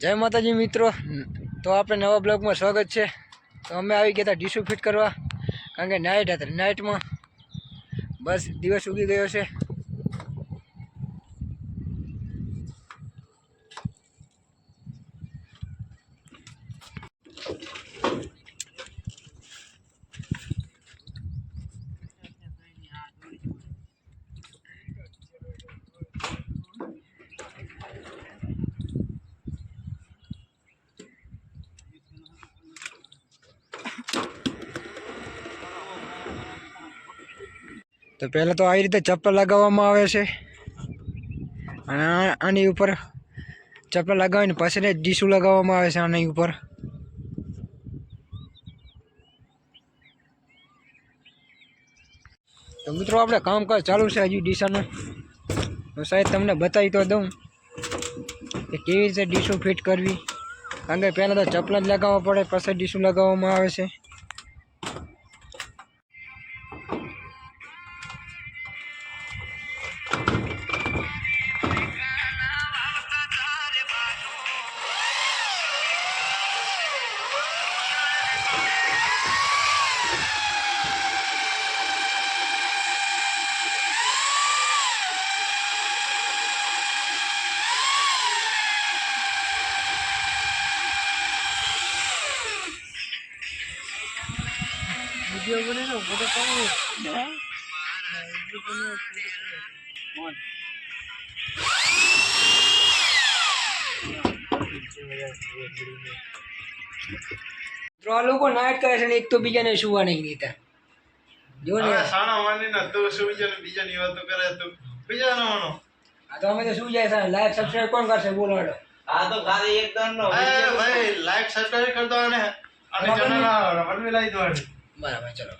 જય માતાજી મિત્રો. તો આપણે નવા બ્લોગમાં સ્વાગત છે. તો અમે આવી ગયા હતા ડીશુ ફિટ કરવા. કારણ કે નાઇટ હતા. નાઇટમાં બસ દિવસ ઉગી ગયો છે. તો પહેલાં તો આવી રીતે ચપ્પલ લગાવવામાં આવે છે. અને આની ઉપર ચપ્પલ લગાવીને પછી જ ડીશું લગાવવામાં આવે છે આની ઉપર. તો મિત્રો આપણે કામકાજ ચાલુ છે હજી ડીશાનું તો સાહેબ તમને બતાવી તો દઉં કે કેવી રીતે ડીશું ફિટ કરવી. કારણ કે પહેલાં તો ચપ્પલ જ લગાવવા પડે પછી ડીશું લગાવવામાં આવે છે. વીડિયો બનાવ્યો ફોટો પાડો મિત્રો લોકો નાઇટ કરે છે ને એક તો બીજાને સુવા નહીં દેતા. જો ને. સાણા માનીને તું સુઈ જાય બીજાની વાતો કરે તો બીજાનો માનો આ તો અમે તો જાય છે લાઈક સબસ્ક્રાઇબ કોણ કરશે બોલો આ તો ખાલી એક દંડ નો ભાઈ લાઈક સબસ્ક્રાઇબ કરી દો અને અને ચેનલ વડવી લાવી દો બરાબર ચલો